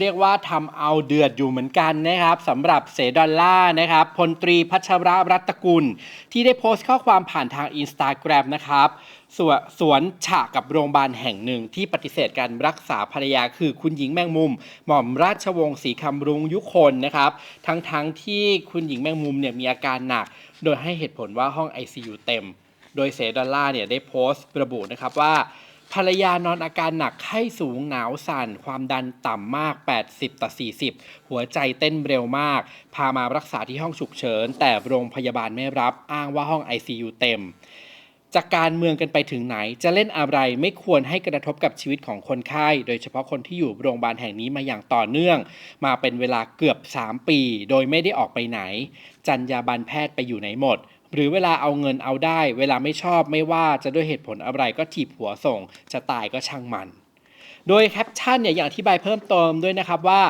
เรียกว่าทำเอาเดือดอยู่เหมือนกันนะครับสำหรับเสดอลล่านะครับพลตรีพัชรรัตกุล ที่ได้โพสต์ข้อความผ่านทางอินสตาแกรมนะครับสวสวนฉากกับโรงพยาบาลแห่งหนึ่งที่ปฏิเสธการรักษาภรรยาคือคุณหญิงแมงมุม หม่อมราชวงศ์ศรีคำรุงยุคนนะครับ ทั้งๆทที่คุณหญิงแมงมุมเนี่ยมีอาการหนัก โดยให้เหตุผลว่าห้อง ICU เต็ม โดยเสดอลล่าเนี่ยได้โพสต์ระบุนะครับว่า ภรรยานอนอาการหนักไข้สูงหนาวสั่น ความดันต่ำมาก 80 ต่อ 40 หัวใจเต้นเร็วมาก พามารักษาที่ห้องฉุกเฉิน แต่โรงพยาบาลไม่รับอ้างว่าห้อง ICU เต็ม จากการเมืองกันไปถึงไหน จะเล่นอะไรไม่ควรให้กระทบกับชีวิตของคนไข้ โดยเฉพาะคนที่อยู่โรงพยาบาลแห่งนี้มาอย่างต่อเนื่อง มาเป็นเวลาเกือบ 3 ปี โดยไม่ได้ออกไปไหนจรรยาบรรณแพทย์ไปอยู่ไหนหมด หรือเวลาเอาเงินเอาได้ เวลาไม่ชอบไม่ว่าจะด้วยเหตุผลอะไรก็ถีบหัวส่ง จะตายก็ช่างมัน โดยแคปชั่นเนี่ยอยังอธิบายเพิ่มเติมด้วยนะครับว่า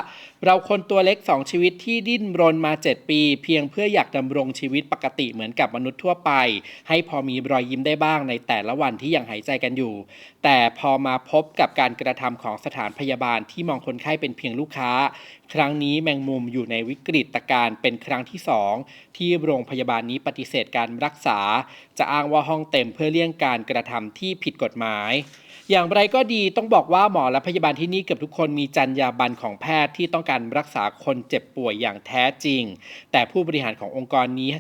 เราคนตัวเล็ก 2 ชีวิตที่ดิ้นรนมา 7 ปี เพียงเพื่ออยากดำรงชีวิตปกติเหมือนกับมนุษย์ทั่วไป ให้พอมีรอยยิ้มได้บ้างในแต่ละวันที่ยังหายใจกันอยู่ แต่พอมาพบกับการกระทำของสถานพยาบาลที่มองคนไข้เป็นเพียงลูกค้า ครั้งนี้แมงมุมอยู่ในวิกฤตการณ์เป็นครั้งที่สองที่โรงพยาบาลนี้ปฏิเสธการรักษา จะอ้างว่าห้องเต็มเพื่อเลี่ยงการกระทำที่ผิดกฎหมาย อย่างไรก็ดีต้องบอกว่าหมอและพยาบาลที่นี่เกือบทุกคนมีจรรยาบรรณของแพทย์ที่ต้องการรักษาคนเจ็บป่วยอย่างแท้จริง แต่ผู้บริหารขององค์กรนี้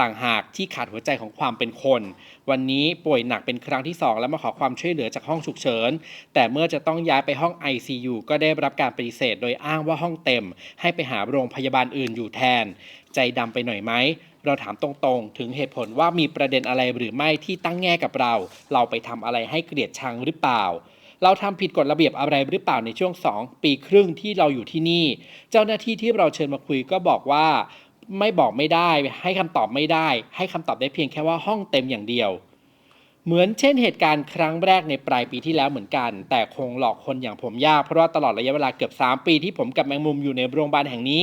ต่างหากที่ขาดหัวใจของความเป็นคน วันนี้ป่วยหนักเป็นครั้งที่สองแล้วมาขอความช่วยเหลือจากห้องฉุกเฉิน แต่เมื่อจะต้องย้ายไปห้อง ICU ก็ได้รับการปฏิเสธ โดยอ้างว่าห้องเต็ม ให้ไปหาโรงพยาบาลอื่นอยู่แทน ใจดำไปหน่อยไหม เราถามตรงๆ ถึงเหตุผลว่ามีประเด็นอะไรหรือไม่ที่ตั้งแง่กับเรา เราไปทำอะไรให้เกลียดชังหรือเปล่าเราทำผิดกฎระเบียบอะไรหรือเปล่าในช่วง 2 ปีครึ่งที่เราอยู่ที่นี่ เจ้าหน้าที่ที่เราเชิญมาคุยก็บอกว่า ไม่บอกไม่ได้ ให้คำตอบไม่ได้ ให้คำตอบได้เพียงแค่ว่าห้องเต็มอย่างเดียว เหมือนเช่นเหตุการณ์ครั้งแรกในปลายปีที่แล้วเหมือนกัน แต่คงหลอกคนอย่างผมยาก เพราะว่าตลอดระยะเวลาเกือบ 3 ปีที่ผมกับแมงมุมอยู่ในโรงพยาบาลแห่งนี้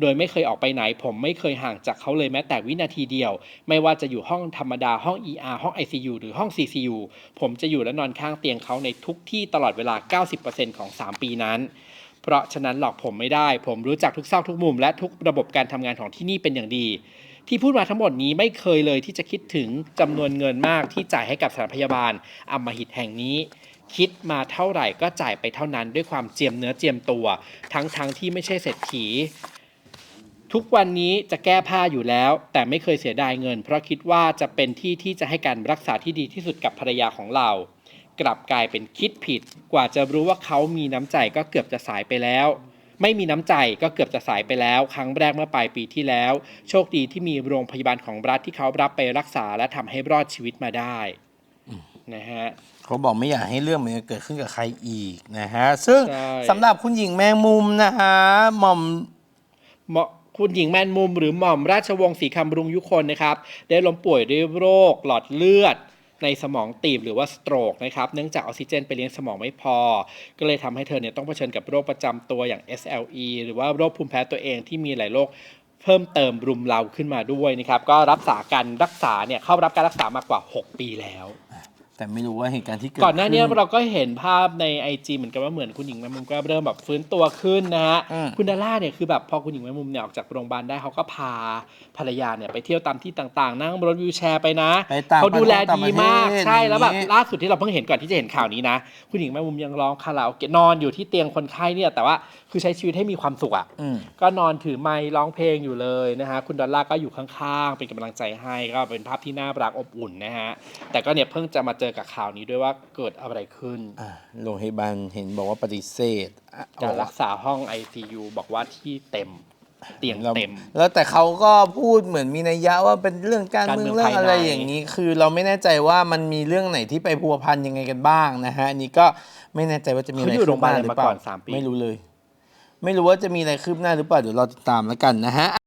โดยไม่เคยออกไปไหน ผมไม่เคยห่างจากเขาเลยแม้แต่วินาทีเดียว ไม่ว่าจะอยู่ห้องธรรมดาห้อง ER ห้อง ICU หรือห้อง CCU ผมจะอยู่และนอนข้างเตียงเขาในทุกที่ตลอดเวลา 90%ของ 3 ปีนั้น เพราะฉะนั้นหลอกผมไม่ได้ ผมรู้จักทุกซอกทุกมุม และทุกระบบการทำงานของที่นี่เป็นอย่างดี ที่พูดมาทั้งหมดนี้ไม่เคยเลยที่จะคิดถึงจำนวนเงินมากที่จ่ายให้กับสถานพยาบาลอมหิตแห่งนี้คิดมาเท่าไหร่ก็จ่ายไปเท่านั้นด้วยความเจียมเนื้อเจียมตัว ทั้งๆทที่ไม่ใช่เศรษฐี ทุกวันนี้จะแก้ผ้าอยู่แล้ว แต่ไม่เคยเสียดายเงิน เพราะคิดว่าจะเป็นที่ที่จะให้การรักษาที่ดีที่สุดกับภรรยาของเรา กลับกลายเป็นคิดผิด กว่าจะรู้ว่าเขามีน้ำใจก็เกือบจะสายไปแล้ว ไม่มีน้ำใจก็เกือบจะสายไปแล้ว ครั้งแรกเมื่อปลายปีที่แล้ว โชคดีที่มีโรงพยาบาลของรัฐที่เขารับไปรักษาและทำให้รอดชีวิตมาได้นะฮะเขาบอกไม่อยากให้เรื่องมันเกิดขึ้นกับใครอีกนะฮะซึ่งใช่สำหรับคุณหญิงแมงมุมนะฮะหม่อมเหมาะคุณหญิงแมนมุมหรือหม่อมราชวงศ์ศรีคำรุงยุคนนะครับ ได้ล้มป่วยด้วยโรคหลอดเลือด ในสมองตีบหรือว่าสโตรกนะครับเนื่องจากออกซิเจนไปเลี้ยงสมองไม่พอ ก็เลยทำให้เธอเนี่ยต้องเผชิญกับโรคประจำตัวอย่าง SLE หรือว่าโรคภูมิแพ้ตัวเองที่มีหลายโรคเพิ่มเติมรุมเราขึ้นมาด้วยนะครับก็รักษาการรักษาเนี่ยเข้ารับการรักษามากกว่า 6 ปีแล้ว แต่ไม่รู้ว่าเหตุการณ์ที่เกิดก่อนหน้านี้ขึ้เราก็เห็นภาพใน IG เหมือนกันว่าเหมือนคุณหญิงแมงมุมก็เริ่มแบบฟื้นตัวขึ้นนะฮะอืมคุณดาร่าเนี่ยคือแบบพอคุณหญิงแมงมุมเนี่ยออกจากโรงพยาบาลได้เขาก็พาภรรยาเนี่ยไปเที่ยวตามที่ต่างๆ นั่งรถวิวแชร์ไปนะไปต่างเขาดูแลประเทศดีมากต่างประเทศใช่แล้วแบบอย่างนี้ล่าสุดที่เราเพิ่งเห็นก่อนที่จะเห็นข่าวนี้นะ คุณหญิงแมงมุมยังร้องคาราโอเกะนอนอยู่ที่เตียงคนไข้เนี่ยแต่ว่าคือใช้ชีวิตให้มีความสุขอะอืมก็นอนถือไมค์ร้องเพลงอยู่เลยนะฮะคุณดอลล่าก็อยู่ข้างๆ เป็นกำลังใจให้ก็เป็นภาพที่น่ารักอบอุ่นนะฮะแต่ก็เนี่ยเพิ่งจะมาเจอกับข่าวนี้ด้วยว่าเกิดอะไรขึ้นอ่าโรงพยาบาลเห็นบอกว่าปฏิเสธอะการรักษาห้อง ICU บอกว่าที่เต็มเตียงแล้วเต็ม แล้วแต่เขาก็พูดเหมือนมีนัยยะว่าเป็นเรื่องการการเมืเมือองงเรื่องอะไรภายในอย่างนี้ คือเราไม่แน่ใจว่ามันมีเรื่องไหนที่ไปพัวพันยังไงกันบ้างนะฮะอันนี้ก็ไม่แน่ใจว่าจะมีอะไรเขาอยู่โรงพยาบาลคืบหอะไรหมาเปล่ก่อนสามปีไม่รู้เลย ไม่รู้ว่าจะมีอะไรคืบหน้าหรือเปล่าเดี๋ยวรอติดตามแล้วกันนะฮะ